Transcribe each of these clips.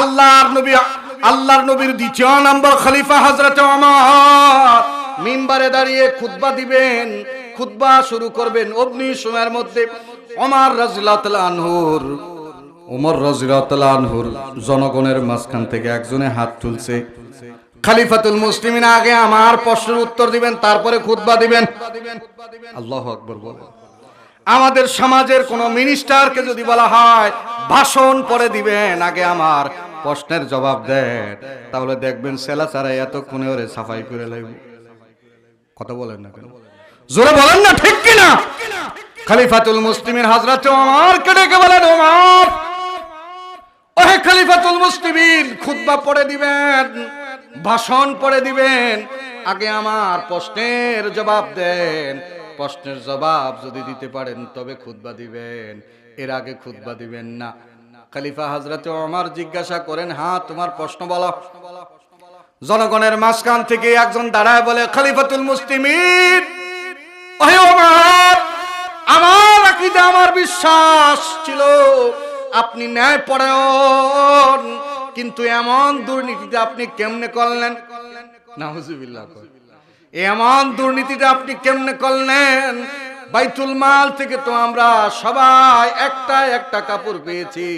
আল্লাহর নবী, আল্লাহর নবীর দ্বিতীয় নম্বর খলিফা হযরত ওমর। মিম্বারে দাঁড়িয়ে খুতবা দিবেন, খুতবা শুরু করবেন অগ্নি সময়ের মধ্যে। রাদিয়াল্লাহু তাআলা আনহুর, ওমর জনগণের মাঝখান থেকে একজনে হাত তুলছে। খলিফাতুল মুসলিমিন আগে আমার প্রশ্নের উত্তর দিবেন, তারপরে খুতবা দিবেন। আল্লাহু আকবার বলেন। আমাদের সমাজের কোন মিনিস্টারকে যদি বলা হয়, ভাষণ পরে দিবেন, আগে আমার প্রশ্নের জবাব দেন। তাহলে দেখবেন সেলা ছাড়া এতক্ষণে ওরে সাফাই করে লাগবে কথা বলেন না কেন? জোরে বলেন না, ঠিক কিনা? খলিফাতুল মুসলিমের হাজরাতে ওমর কে ডেকে বলেন, ওমর? ওহে খলিফাতুল মুসলিমিন, খুতবা পড়ে দিবেন, ভাষণ পড়ে দিবেন, আগে আমার প্রশ্নের জবাব দেন। প্রশ্নের জবাব যদি দিতে পারেন, তবে খুতবা দিবেন। এর আগে খুতবা দিবেন না। খলিফা হজরত ওমর জিজ্ঞাসা করেন হ্যাঁ তোমার প্রশ্ন বলো। জনগণের মাঝখান থেকে একজন দাঁড়ায় বলে, খলিফাতুল মুসলিমিন, ওহে আমার আকিদে আমার বিশ্বাস ছিল, আপনি ন্যায় পরায়ণ, কিন্তু এমন দুর্নীতিতে আপনি কেমনে করলেন? নাউজুবিল্লাহ। কয়। এমন দুর্নীতিটা আপনি কেমনে করলেন? বাইতুল মাল থেকে তো আমরা সবাই একটা একটা কাপড় পেয়েছি।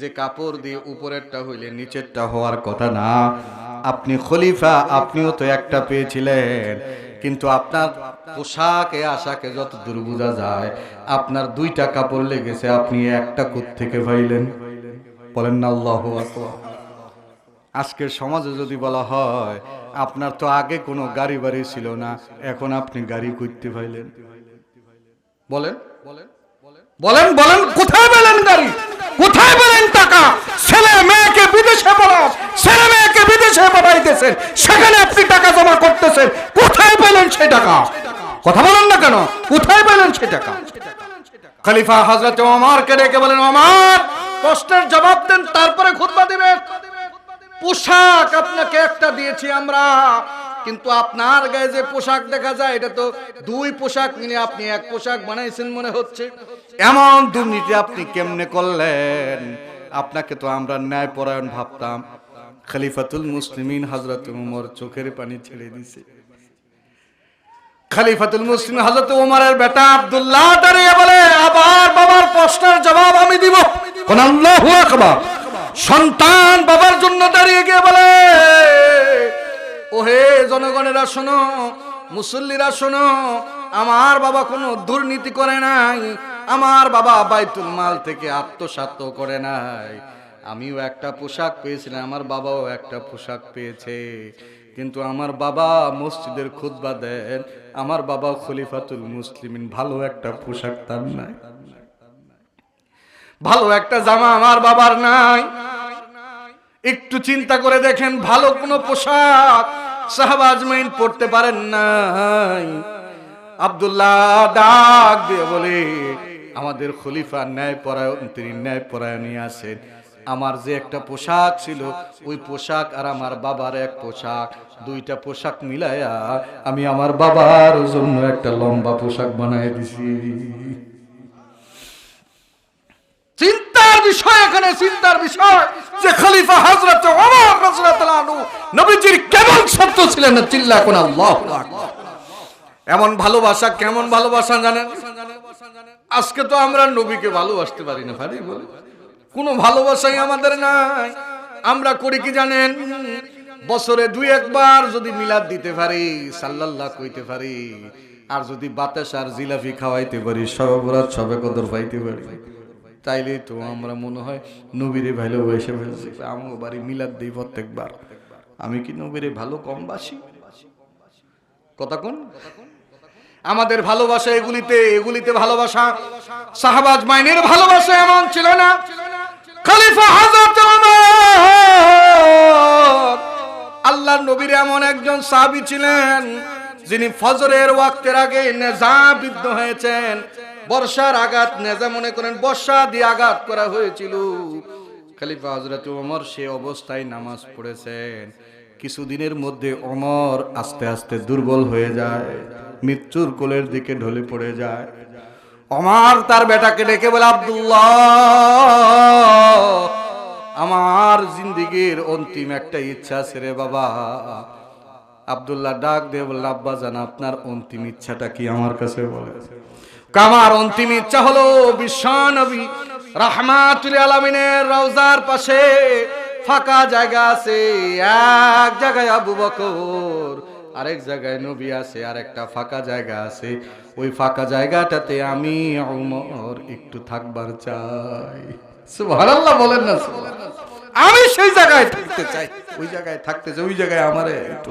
যে কাপড় দিয়ে উপরেরটা হইলে নিচেরটা হওয়ার কথা না। আপনি খলিফা, আপনিও তো একটা পেয়েছিলেন। কিন্তু আপনার পোশাকে, আশাকে যত দূর বোঝা যায়, আপনার দুইটা কাপড় লেগেছে, আপনি একটা কুত থেকে পাইলেন? বলেন না, আল্লাহ আজকের সমাজে যদি বলা হয় আপনার তো আগে কোনো গাড়ি বাড়ি ছিল না, এখন আপনি গাড়ি করতে পাইলেন। বলেন। বলেন বলেন, কোথায় পেলেন গাড়ি? কোথায় পেলেন টাকা? ছেলে মেয়েকে বিদেশে পড়ান ছেলে মেয়েকে বিদেশে পাঠাইতেছেন, সেখানে আপনি টাকা জমা করতেছেন। কোথায় পেলেন সেই টাকা? কথা বলেন না কেন? কোথায় পেলেন সেই টাকা? খলিফা হজরত ওমরকে ডেকে বলেন, ওমর, প্রশ্নের জবাব দেন, তারপরে খুতবা দিবেন। পোশাক আপনাকে একটা দিয়েছি আমরা। কিন্তু আপনার গায়ে যে পোশাক দেখা যায়, এটা তো দুই পোশাক নিয়ে আপনি এক পোশাক বানাইছেন মনে হচ্ছে। এমন দুর্নীতি আপনি কেমনে করলেন? আপনাকে তো আমরা ন্যায় পরায়ণ ভাবতাম। খলিফাতুল মুসলিমিন হজরত উমর চোখের পানি ছেড়ে দিছে। খলিফাতুল মুসলিম হজরত উমরের বেটা আব্দুল্লাহ দাঁড়িয়ে বলে, আবার বাবার প্রশ্নের জবাব আমি দিব। কোন আল্লাহু আকবার। সন্তান বাবার দাঁড়িয়ে গিয়ে বলে। ওহে জনগণেরা শোনো, মুসল্লিরা শোনো, আমার বাবা কোনো দুর্নীতি করে নাই, আমার বাবা বাইতুল মাল থেকে আত্মসাত করে নাই। আমিও একটা পোশাক পেয়েছিলাম, আমার বাবাও একটা পোশাক পেয়েছে। কিন্তু আমার বাবা মসজিদের খুতবা দেন, আমার বাবা খলিফাতুল মুসলিমিন ভালো একটা পোশাক তার নাই। ভালো একটা জামা আমার বাবার নাই। একটু চিন্তা করে দেখেন, ভালো কোনো পোশাক সাহাবাজমাইন পড়তে পারেন নাই। আব্দুল্লাহ ডাক দিয়ে বলে, আমাদের খলিফা ন্যায় পরায়ণ তিনি ন্যায় পরায়ণই আছেন। আমার যে একটা পোশাক ছিল, ওই পোশাক আর আমার বাবার এক পোশাক। দুইটা পোশাক মিলায়া আমি আমার বাবার জন্য একটা লম্বা পোশাক বানাই দিছি। চিন্তার বিষয়, এখানে চিন্তার বিষয় যে খলিফা নবীজির কেমন শব্দ ছিলেন চিল্লা কোন এমন ভালোবাসা, কেমন ভালোবাসা জানেন? আজকে তো আমরা নবীকে ভালোবাসতে পারি না, পারি বলে। কোনো ভালোবাসাই আমাদের নাই। আমরা করি কি জানেন? বছরে দুই একবার যদি মিলাদ দিতে পারি, সাল্লাল্লাহ কইতে পারি, আর যদি বাতাস আর জিলাপি খাওয়াইতে পারি, সর্বরাত সবে কদর পাইতে পারি। তাইলে তো আমরা মনে হয় নবীরে ভালোবেসে ফেলছি। আমার বাড়ি মিলাদ দিই প্রত্যেকবার। আমি কি নবীরে ভালো কম বাসি কথা কোন? আমাদের ভালোবাসা এগুলিতে এগুলিতে ভালোবাসা। সাহাবাজ মাইনের ভালোবাসা এমন ছিল না। খলিফা হযরত ওমর আল্লাহর নবীর এমন একজন সাহাবী ছিলেন। যিনি ফজরের ওয়াক্তের আগে নেজা বিদ্ধ হয়েছেন, বর্ষার আঘাত নেজা মনে করেন, বর্ষা দিয়ে আঘাত করা হয়েছিল। খলিফা হযরত ওমর সে অবস্থায় নামাজ পড়েছেন। কিছুদিনের মধ্যে অমর আস্তে আস্তে দুর্বল হয়ে যায়, মৃত্যুর কোলের দিকে ঢলে পড়ে যায়। অমর তার বেটাকে ডেকে বলে, আব্দুল্লাহ, আমার জিন্দিগির অন্তিম একটা ইচ্ছা রে বাবা। আব্দুল্লাহ ডাক দিয়ে বলল, আব্বা জান, আপনার অন্তিম ইচ্ছাটা কি আমার কাছে বলে? আমার অন্তিম ইচ্ছা হলো বিশ্বনবী রাহমাতুল আলামিনের রওজার পাশে ফাঁকা জায়গা আছে, এক জায়গায় আবু বকর, আরেক জায়গায় নবী আছে আর একটা ফাঁকা জায়গা আছে। ওই ফাঁকা জায়গাটাতে আমি ওমর একটু থাকবার চাই। সুবহানাল্লাহ বলেন না। আমি সেই জায়গায় থাকতে চাই, ওই জায়গায় থাকতে চাই, ওই জায়গায় আমারে একটু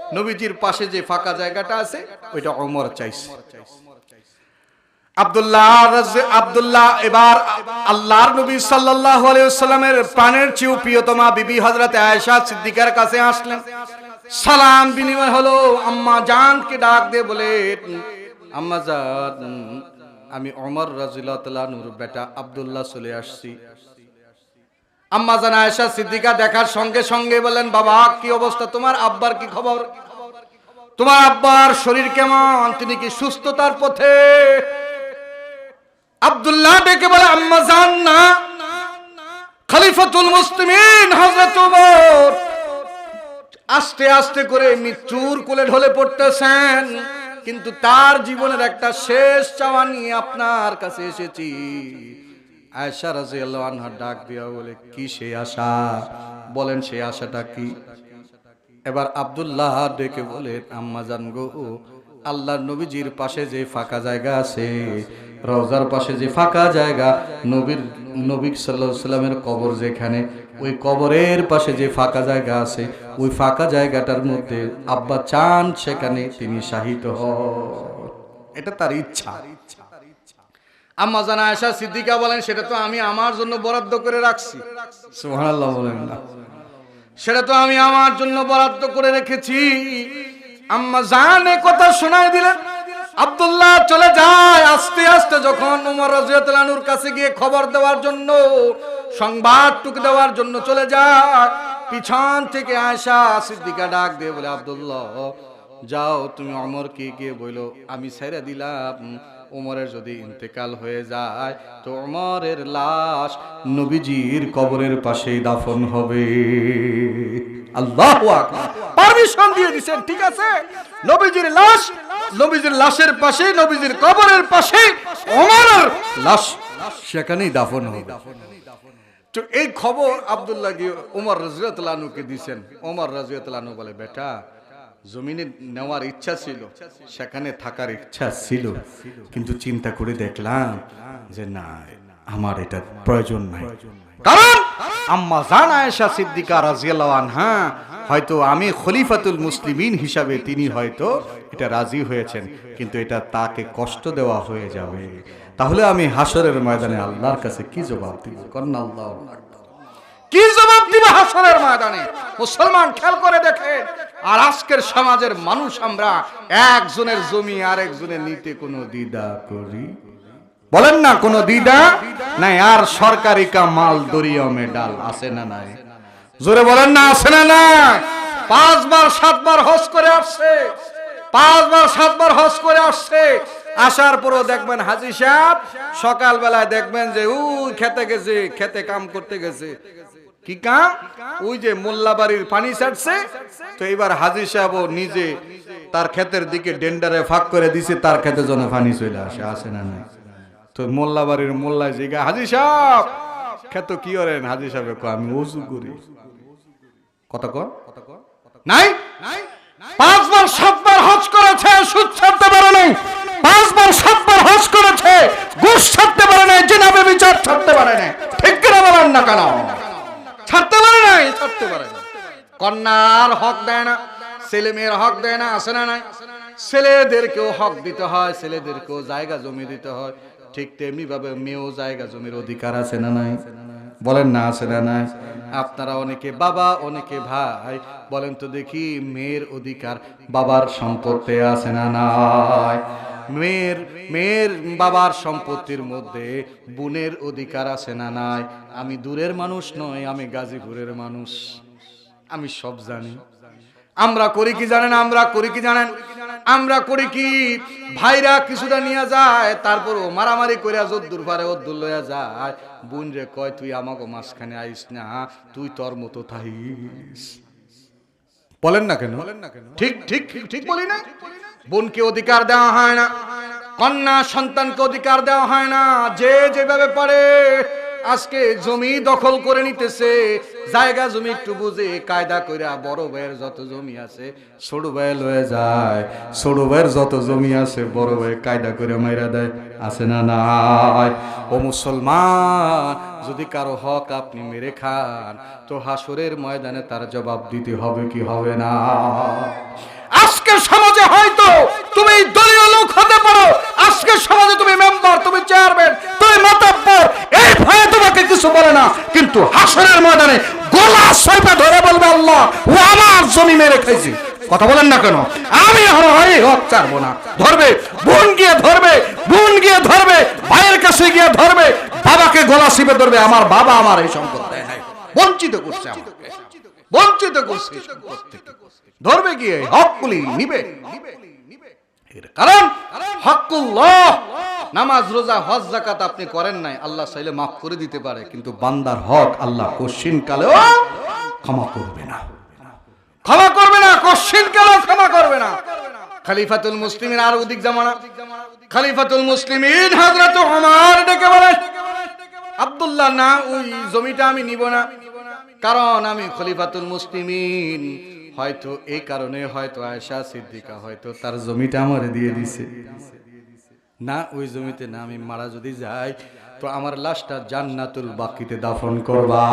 নবীজির পাশে যে ফাঁকা জায়গাটা আছে, ওইটা অমর চাইছে। আব্দুল্লাহ আব্দুল্লাহ এবার আল্লাহর নবী প্রাণের বিবি সিদ্দিকার কাছে আসলেন। সালাম বিনিময় হলো ডাক বলে আমি ওমর রাদিয়াল্লাহু নূর বেটা আব্দুল্লাহ চলে আসছি। আম্মা জান আয়েশা সিদ্দিকা দেখার সঙ্গে সঙ্গে বলেন, বাবা, কি অবস্থা? তোমার আব্বার কি খবর? তোমার আব্বার শরীর কেমন? তিনি কি সুস্থতার পথে? আব্দুল্লাহ ডেকে বলে, আম্মা জান না। খলিফাতুল মুসলিমিন, হযরত ওমর। আস্তে আস্তে করে মৃত্যুর কোলে ঢলে পড়তেছেন। কিন্তু তার জীবনের একটা শেষ চাওয়া নিয়ে আপনার কাছে এসেছি। আয়েশা রাদিয়াল্লাহু আনহা ডাক দিয়া বলে, কি সেই আশা? বলেন সেই আশাটা কি? এবার আবদুল্লাহ ডেকে বলে, আম্মা জান গো, আল্লাহর নবীজির পাশে যে ফাঁকা জায়গা আছে, রওজার পাশে যে ফাঁকা জায়গা, নবীর, নবী আলাইহি সাল্লামের কবর যেখানে, ওই কবরের পাশে যে ফাঁকা জায়গা আছে, ওই ফাঁকা জায়গাটার মধ্যে আব্বা চান সেখানে তিনি শাহিত হন। এটা তার ইচ্ছা। আম্মা জানা আয়েশা সিদ্দিকা বলেন সেটা তো আমি আমার জন্য বরাদ্দ করে রাখছি। সুবহানাল্লাহ বলেন না। সেটা তো আমি আমার জন্য বরাদ্দ করে রেখেছি। আম্মা জানে কথা শোনাই দিলেন। আব্দুল্লাহ চলে যায় আস্তে আস্তে যখন উমর রাজিয়াতুল্লাহুর কাছে গিয়ে খবর দেওয়ার জন্য সংবাদ টুক দেওয়ার জন্য চলে যায় পিছন থেকে আয়সা সিদ্দিকা ডাক দিয়ে বলে আব্দুল্লাহ যাও তুমি অমরকে গিয়ে বইলো আমি ছেড়ে দিলাম। ওমরের যদি ইন্তেকাল হয়ে যায়, তো ওমরের লাশ নবীজির কবরের পাশেই দাফন হবে। আল্লাহ পারমিশন দিয়ে দিছেন, ঠিক আছে? নবীজির লাশ, নবীজির লাশের পাশে নবীজির কবরের পাশে ওমরের লাশ সেখানেই দাফন হবে। তো এই খবর আব্দুল্লাহ গিয়ে ওমর রাজিয়াতুল্লাহকে দিছেন। ওমর রাজিয়াতুল্লাহ বলে, বেটা জমিনে নেওয়ার ইচ্ছা ছিল, সেখানে থাকার ইচ্ছা ছিল, কিন্তু চিন্তা করে দেখলাম যে না, আমার এটা প্রয়োজন নাই। কারণ আম্মা জান আয়েশা সিদ্দিকা রাজিয়াল্লাহু আনহা, হয়তো আমি খলিফাতুল মুসলিমিন হিসাবে তিনি হয়তো এটা রাজি হয়েছেন, কিন্তু এটা তাকে কষ্ট দেওয়া হয়ে যাবে। তাহলে আমি হাসরের ময়দানে আল্লাহর কাছে কি জবাব দিব? কন্যা আল্লাহ কি জবাব দিবে হাসরের ময়দানে? মুসলমান খেয়াল করে দেখে আর আজকের সমাজের মানুষ আমরা একজনের জমি আর একজনের নিতে কোনো দ্বিধা করি। বলেন না কোনো দ্বিধা? নাই, আর সরকারি কা মাল দরিয়মে ডাল, আছে না নাই? জোরে বলেন না, আছে না নাই? পাঁচবার, সাতবার হজ করে আসছে। পাঁচবার, সাতবার হজ করে আসছে। আসার পরও দেখবেন হাজি সাহেব সকালবেলায় দেখবেন যে উ খেতে গেছে, খেতে কাম করতে গেছে। কি কাম? ওই যে মোল্লাবাড়ির পানি ছাড়ছে। তো এবার হাজি সাহেব নিজে তার ক্ষেতের দিকে ডেন্ডারে ফাঁক করে দিছে তার ক্ষেতে যেন পানি চলে আসে আসে না নাই? তো মোল্লাবাড়ির মোল্লায় জিগা হাজি সাহেব! ক্ষেত কি করেন? হাজি সাহেব কয়, আমি ওযু করি। কত কর নাই? পাঁচবার সাতবার হজ করেছে সুদ ছাড়তে পারে নাই। পাঁচবার সাতবার হজ করেছে ঘুষ ছাড়তে পারে নাই জেনাবে বিচার ছাড়তে পারে নাই। ঠিক কিনা বলেন না কেন? ছাড়তে পারে নাই, ছাড়তে পারে না কন্যার হক দেয় না, ছেলে মেয়ের হক দেয় না, আসে না নাই। ছেলেদেরকেও হক দিতে হয়, ছেলেদেরকেও জায়গা জমি দিতে হয়। ঠিক তেমনি ভাবে মেয়েও জায়গা জমির অধিকার আছে না নাই? বলেন না, আছে না নাই? আপনারা অনেকে বাবা, অনেকে ভাই। বলেন তো দেখি মেয়ের অধিকার বাবার সম্পত্তি আছে না নাই? মেয়ের মেয়ের বাবার সম্পত্তির মধ্যে বোনের অধিকার আছে না নাই? আমি দূরের মানুষ নয় আমি গাজীপুরের মানুষ। আমি সব জানি। আমরা করি কি জানেন? আমরা করি কি জানেন? আমরা করি কি? ভাইরা কিছুটা নিয়ে যায়, তারপরও মারামারি করে যদ্দুর পারে অদ্দুর লইয়া যায়। বোন রে কয়, তুই আমাকে মাঝখানে আইস না, তুই তোর মতো থাইস বলেন না কেন? ঠিক ঠিক ঠিক বলি না বোনকে অধিকার দেওয়া হয় না, কন্যা সন্তানকে অধিকার দেওয়া হয় না, যে যেভাবে পারে আজকে জমি দখল করে নিতেছে, জায়গা জমি একটু বুঝে, কায়দা করে বড় ভাইয়ের যত জমি আছে, ছোট ভাই লয়ে যায়। ছোট ভাইয়ের যত জমি আছে, বড় ভাই কায়দা করে মাইরা দেয়, আছে না নাই? ও মুসলমান, যদি কারও হক আপনি মেরে খান, তো হাসরের ময়দানে তার জবাব দিতে হবে কি হবে না? আজকের সমাজে হয়তো তুমি দলীয় লোক হতে পারো। আজকের সমাজে তুমি মেম্বার তুমি চেয়ারম্যান তুমি মাতাব্বর, এই ভয়ে তোমাকে কিছু বলে না। কিন্তু হাসরের ময়দানে গোলা সইপে ধরে বলবে আল্লাহ, ও আমার জমি মেরে খাইছি। কথা বলেন না কেন? আমি হক চারবো না। ধরবে, বোন গিয়ে ধরবে, বোন গিয়ে ধরবে, ভাইয়ের কাছে গিয়ে ধরবে, বাবাকে গলা চিপে ধরবে, আমার বাবা আমার এই সম্পদ দেয় বঞ্চিত করছে আমাকে। বঞ্চিত করছে। ধরবে গিয়ে, হকগুলি নিবে। কারণ হকুল্লাহ নামাজ, রোজা, হজ জাকাত আপনি করেন নাই, আল্লাহ চাইলে মাফ করে দিতে পারে, কিন্তু বান্দার হক আল্লাহ কোশ্চিন কালেও ক্ষমা করবে না। ক্ষমা করবে না কোশ্চিন কালেও ক্ষমা করবে না। খলিফাতুল মুসলিমিন আর অধিক জামানা খলিফাতুল মুসলিমিন হযরত ওমর ডেকে বলেন আব্দুল্লাহ, না, ওই জমিটা আমি নিব না। কারণ আমি খলিফাতুল মুসলিমিন হয়তো এই কারণে হয়তো আয়েশা সিদ্দিকা হয়তো তার জমিটা আমারে দিয়ে দিছে। না, ওই জমিতে না, আমি মারা যদি যাই, তো আমার লাশটা জান্নাতুল বাকিতে দাফন করবা।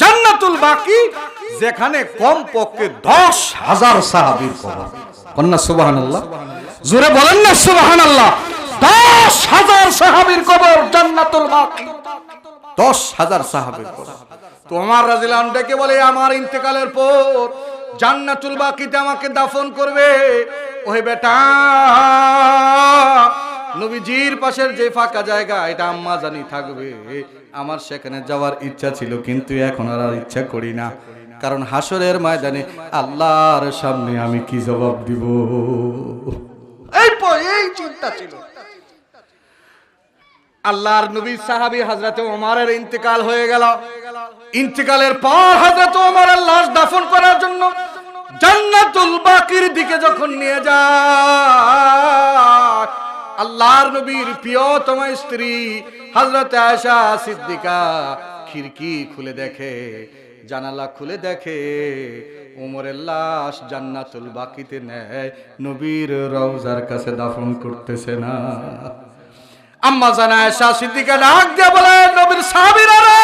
জান্নাতুল বাকি, যেখানে কম পক্ষে দশ হাজার সাহাবির কবর। কন্যা সুবাহান আল্লাহ জোরে বলেন না সুবাহান আল্লাহ দশ হাজার সাহাবির কবর জান্নাতুল বাকি। দশ হাজার সাহাবির কবর। তো আমার রাজিলান ডেকে বলে, আমার ইন্তেকালের পর জান্নাতুল বাকিতে আমাকে দাফন করবে। ওহে বেটা, নবীজির পাশের যে ফাঁকা জায়গা, এটা আম্মা জানি থাকবে। আমার সেখানে যাওয়ার ইচ্ছা ছিল, কিন্তু এখন আর ইচ্ছা করি না। কারণ হাসরের ময়দানে আল্লাহর সামনে আমি কি জবাব দিব? এই এই চিন্তা ছিল। আল্লাহর নবী সাহাবী হযরতে ওমরের ইন্তেকাল হয়ে গেল। ইন্তেকালের পর হযরত ওমরের লাশ দাফন করার জন্য জান্নাতুল বাকির দিকে যখন নিয়ে যায়, আল্লাহর নবীর প্রিয়তম স্ত্রী হযরত আয়েশা সিদ্দিকা খিড়কি খুলে দেখে, জানালা খুলে দেখে ওমরের লাশ জান্নাতুল বাকিতে নেয়, নবীর রওজার কাছে দাফন করতেছে না। আম্মা জানা আয়েশা সিদ্দিকা ডাক দিয়া বলে নবীর সাহাবীরা রে!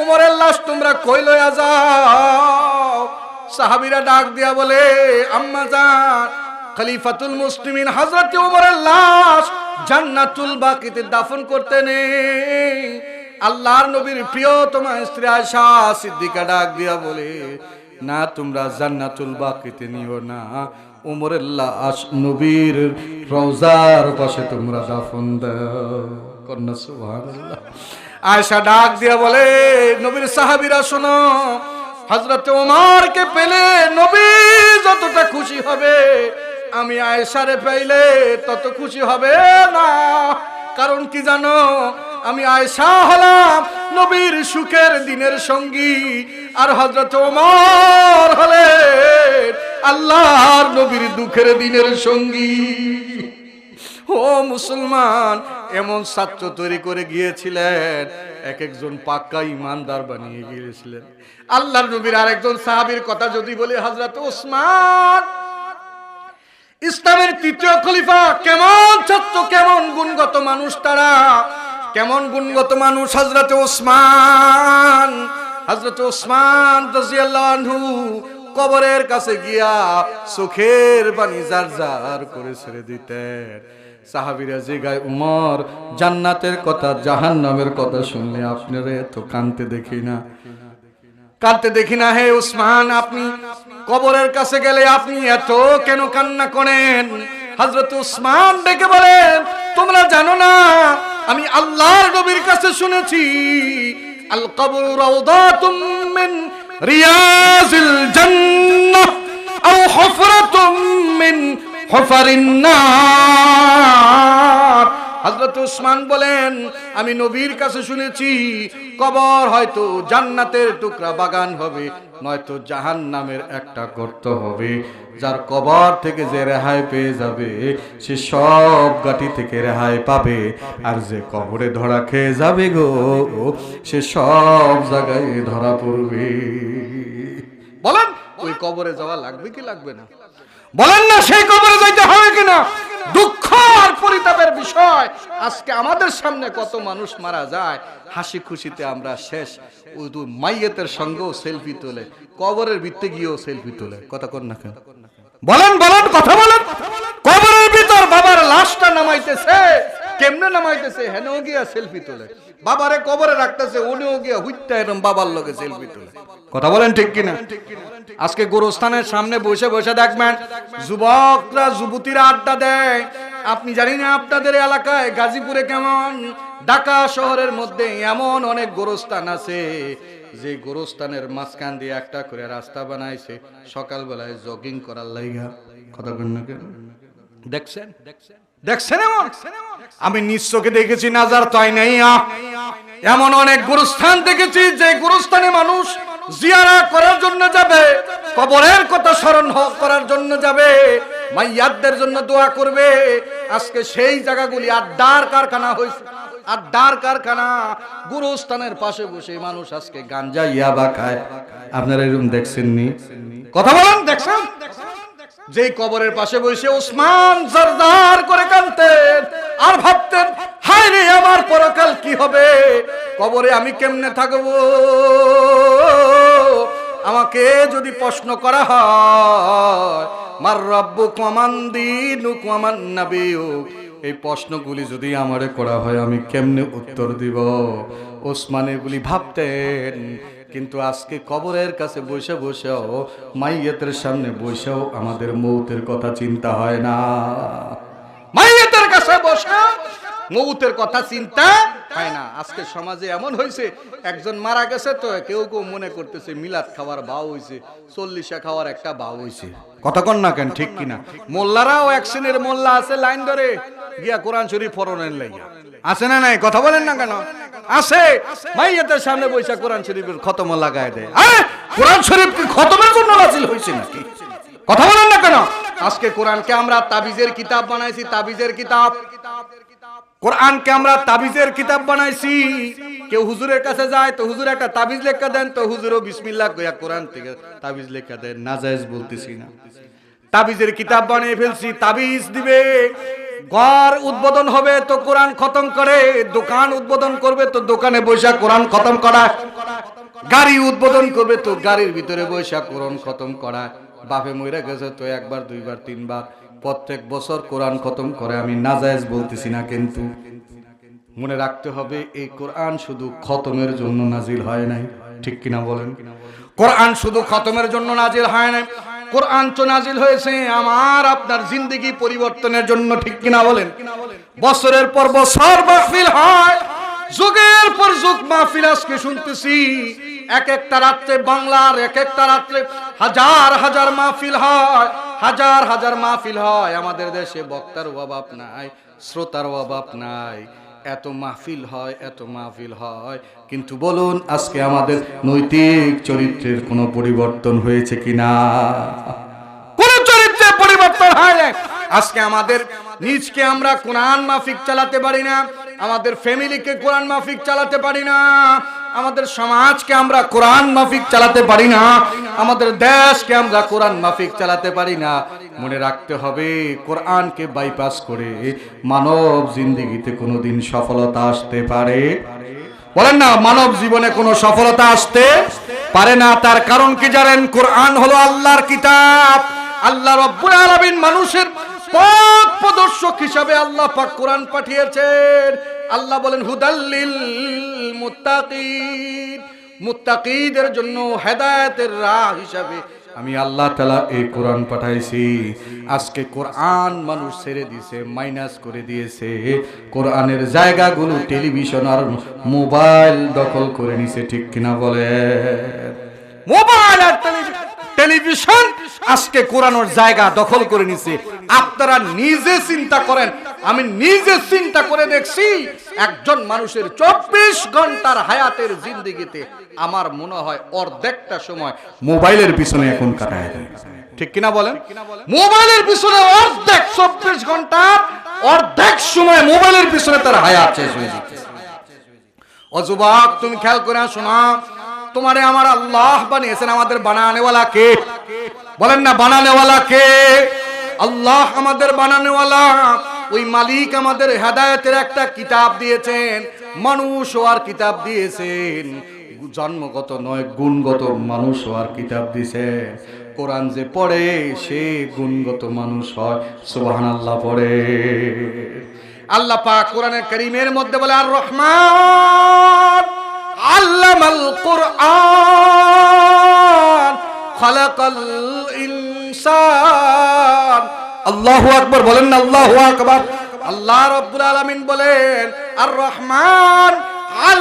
উমরের লাশ তোমরা কই লইয়া যাও? সাহাবীরা ডাক দিয়া বলে, আম্মা জান, খলিফাতুল মুসলিমিন হযরত উমরের লাশ জান্নাতুল বাকিতে দাফন করতে নেই। আল্লাহর নবীর প্রিয়তমা স্ত্রী আয়েশা সিদ্দিকা ডাক দিয়া বলে, না, তোমরা জান্নাতুল বাকিতে নিও না। উমরের লাশ নবীর রওজার পাশে তোমরা দাফন দাও। কন্যা সুবহানাল্লাহ। আয়েশা ডাক দিয়া বলে, নবীর সাহাবিরা শোনো, হযরত ওমরকে পেলে নবী যতটা খুশি হবে, আমি আয়েশারে পাইলে তত খুশি হবে না। কারণ কি জানো, আমি আয়সা হলাম নবীর সুখের দিনের সঙ্গী, আর হজরত ওমর হলে আল্লাহর নবীর দুঃখের দিনের সঙ্গী। ও মুসলমান, এমন ছাত্র তৈরি করে গিয়েছিলেন এক একজন পাক্কা ইমানদার বানিয়ে গিয়েছিলেন। আল্লাহর নবীর আরেকজন সাহাবীর কথা যদি বলি হজরত ওসমান, ইসলামের তৃতীয় খলিফা, কেমন ছাত্র, কেমন গুণগত মানুষ তারা, কেমন গুণগত মানুষ হজরত ওসমান। হজরত ওসমান রাদিয়াল্লাহু আনহু কবরের কাছে গিয়া চোখের পানি জার জার করে ছেড়ে দিতেন। সাহাবিরা জিগায় উমর, জান্নাতের কথা, জাহান্নামের কথা শুনলে আপনারা এত কানতে দেখি না। কাঁদতে দেখি না, হে উসমান, আপনি কবরের কাছে গেলে আপনি এত কেন কান্না করেন? হজরত উসমান ডেকে বলেন তোমরা জানো না, আমি আল্লাহর নবীর কাছে শুনেছি আল কবর রাউদাতুম মিন রিয়াজিল জান্নাহ আও হুফরাতুম মিন হজরত উসমান বলেন, আমি নবীর কাছে শুনেছি, কবর হয়তো জান্নাতের টুকরা বাগান হবে, নয়তো জাহান নামের একটা গর্ত হবে। যার কবর থেকে যে রেহাই পেয়ে যাবে, সে সব গাটি থেকে রেহাই পাবে। আর যে কবরে ধরা খেয়ে যাবে গো, সে সব জায়গায় ধরা পড়বে। বলেন, ওই কবরে যাওয়া লাগবে কি লাগবে না? বলেন না সেই কবরে যাইতে হবে কিনা? দুঃখ আর পরিতাপের বিষয়। আজকে আমাদের সামনে কত মানুষ মারা যায় হাসি খুশিতে আমরা শেষ। উদু মাইয়েতের সঙ্গেও সেলফি তোলে, কবরের ভিত্তে গিয়েও সেলফি তোলে। কথা কর না কেন? বলেন বলেন, কথা বলেন। কবরের ভিতর বাবার লাশটা নামাইতেছে। কেমনে নামাইতেছে? হেনেও গিয়া সেলফি তোলে। বাবারে কবরে রাখতেছে, উনিও গিয়া হুইটটা এরকম বাবার লগে সেলফি তোলে। কথা বলেন ঠিক কিনা? আজকে গোরস্থানের সামনে বসে বসে দেখবেন যুবকরা, যুবতীরা আড্ডা দেয়। আপনি জানি না আপনাদের এলাকায় গাজীপুরে কেমন? ঢাকা শহরের মধ্যে এমন অনেক গোরস্থান আছে, যে গোরস্থানের মাঝখান দিয়ে একটা করে রাস্তা বানাইছে, সকালবেলায় জগিং করার লাইগা। কথা বলেন না কেন? দেখছেন? দেখছেন এমন? আমি নিজ চোখে দেখেছি, নাজার তাই নাই এমন অনেক গুরুস্থান দেখেছি, যে গুরুস্থানে মানুষ জিয়ারা করার জন্য যাবে, কবরের কথা স্মরণ করার জন্য যাবে, মাইয়াদের জন্য দোয়া করবে। আজকে সেই জায়গাগুলি আড্ডার কারখানা হয়েছে আড্ডার কারখানা, গুরুস্থানের পাশে বসে মানুষ আজকে গাঞ্জা ইয়াবা খায়। আপনারা এরকম দেখছেননি? কথা বলেন, দেখছেন? যেই কবরের পাশে বসে ওসমান জরদার করে কানতেন আর ভাবতেন হায় রে আমার পরকাল কি হবে? কবরে আমি কেমনে থাকব? আমাকে যদি প্রশ্ন করা হয়, মার রব্বু কমান দিনু কমান নাবিউ এই প্রশ্নগুলি যদি আমারে করা হয়, আমি কেমনে উত্তর দিব? ওসমান এগুলি ভাবতেন, কিন্তু আজকে কবরের কাছে বসে বসেও, মাইয়েতের সামনে বসেও আমাদের মৌতের কথা চিন্তা হয় না। মাইয়েতের কাছে বসে মৌতের কথা চিন্তা হয় না। আজকে সমাজে এমন হয়েছে, একজন মারা গেছে তো, কেউ কেউ মনে করতেছে মিলাদ খাওয়ার বাও হয়েছে চল্লিশা খাওয়ার একটা বাও হয়েছে কথা কন না কেন? ঠিক কিনা? মোল্লারাও এক শ্রেণির মোল্লা আছে লাইন ধরে, গিয়া কোরআন শরীফ ফরনের লাইয়া আছে না নাই? কথা বলেন না কেন? আছে। মাইয়াতের সামনে বৈশা কোরআন শরীফের খতম লাগায় দেয়। কোরআন শরীফ কি খতমের জন্য নাজিল হয়েছে নাকি? কথা বলেন না কেন? আজকে কোরআনকে আমরা তাবিজের কিতাব বানাইছি, তাবিজের কিতাব। কোরআনকে আমরা তাবিজের কিতাব বানাইছি। কেউ হুজুরের কাছে যায়, তো হুজুর একটা তাবিজ লেখা দেন, তো হুজুরও বিসমিল্লাহ কইয়া কোরআন থেকে তাবিজ লেখা দেন, নাজায়েজ বলতেছি না। তাবিজের কিতাব বানিয়ে ফেলছি, তাবিজ দিবে। ঘর উদ্বোধন হবে, তো কোরআন খতম করে, দোকান উদ্বোধন করবে, তো দোকানে বৈশা কোরআন খতম করা। গাড়ি উদ্বোধন করবে, তো গাড়ির ভিতরে বৈশা কোরআন খতম করা। বাপে মরে গেছে, তো একবার, দুইবার, তিনবার। প্রত্যেক বছর কোরআন খতম করে, আমি নাজায়েজ বলতেছি না কিন্তু। মনে রাখতে হবে, এই কোরআন শুধু খতমের জন্য নাজিল হয় নাই। ঠিক কিনা বলেন? কোরআন শুধু খতমের জন্য নাজিল হয় নাই। কোরআন তো নাজিল হয়েছে আমার আপনার জিন্দগি পরিবর্তনের জন্য, ঠিক কিনা বলেন? বছরের পর বছর মাহফিল হয়, যুগের পর যুগ মাহফিল আজকে শুনতেছি। এক একটা রাত্রে বাংলার এক একটা রাত্রে হাজার হাজার মাহফিল হয়, হাজার হাজার মাহফিল হয়। আমাদের দেশে বক্তার অভাব নাই, শ্রোতার অভাব নাই। এত মাহফিল হয়, এত মাহফিল হয়। কিন্তু বলুন, আজকে আমাদের নৈতিক চরিত্রের কোনো পরিবর্তন হয়েছে কিনা? কোন চরিত্রে পরিবর্তন হয় না আজকে আমাদের নিজকে আমরা কোরআন মাফিক চালাতে পারি না, আমাদের ফ্যামিলিকে কোরআন মাফিক চালাতে পারি না। আমাদের সমাজকে আমরা কোরআন মাফিক চালাতে পারি না, আমাদের দেশকে আমরা কোরআন মাফিক চালাতে পারি না। মনে রাখতে হবে, কোরআনকে বাইপাস করে মানব জিন্দিগিতে কোনোদিন সফলতা আসতে পারে। বলেন না, মানব জীবনে কোনো সফলতা আসতে পারে না। তার কারণ কি জানেন? কোরআন হলো আল্লাহর কিতাব। আল্লাহ রব্বুল আলামিন মানুষের পথ প্রদর্শক হিসাবে আল্লাহ পাক কোরআন পাঠিয়েছেন। আল্লাহ বলেন, হুদাল্লিল মুত্তাকিন। মুত্তাকিদের জন্য হেদায়েতের রাহ হিসাবে আমি আল্লাহ তালা এই কোরআন পাঠাইছি। আজকে কোরআন মানুষ ছেড়ে দিয়েছে, মাইনাস করে দিয়েছে। কোরআনের জায়গাগুলো টেলিভিশন আর মোবাইল দখল করে নিছে, ঠিক কিনা বলে মোবাইল আর টেলিভিশন টেলিভিশন আজকে কোরআনের জায়গা দখল করে নিছে। আপনারা নিজে চিন্তা করেন, আমি নিজে চিন্তা করে দেখছি, একজন মানুষের চব্বিশ ঘণ্টার হায়াতের জিন্দিগিতে আমার মনে হয় অর্ধেকটা সময় মোবাইলের পিছনে এখন কাটায় ঠিক কিনা বলেন? মোবাইলের পিছনে অর্ধেক, চব্বিশ ঘণ্টা, অর্ধেক সময় মোবাইলের পিছনে তার হায়াত শেষ হয়ে যাচ্ছে। অজুবাক, তুমি খেয়াল করে আসো না। তোমারে আমার আল্লাহ বানিয়েছেন, আমাদের বানানেওয়ালা কে? বলেন না, বানানেওয়ালা কে? আল্লাহ আমাদের বানানেওয়ালা। ওই মালিক আমাদের হেদায়তের একটা কিতাব দিয়েছেন, মানুষ আর কিতাব দিয়েছেন। জন্মগত নয়, গুণগত মানুষ আর কিতাব দিয়েছে কোরআন যে পড়ে, সে গুণগত মানুষ হয় সুবহান আল্লাহ পড়ে। আল্লাহ পাক কোরআনের করিমের মধ্যে বলে, আর রহমান আল্লামাল কোরআন, খালাকাল ইনসান। আল্লাহু আকবার বলেন না, আল্লাহু আকবার। আল্লাহ রাব্বুল আলামিন বলেন আর রহমান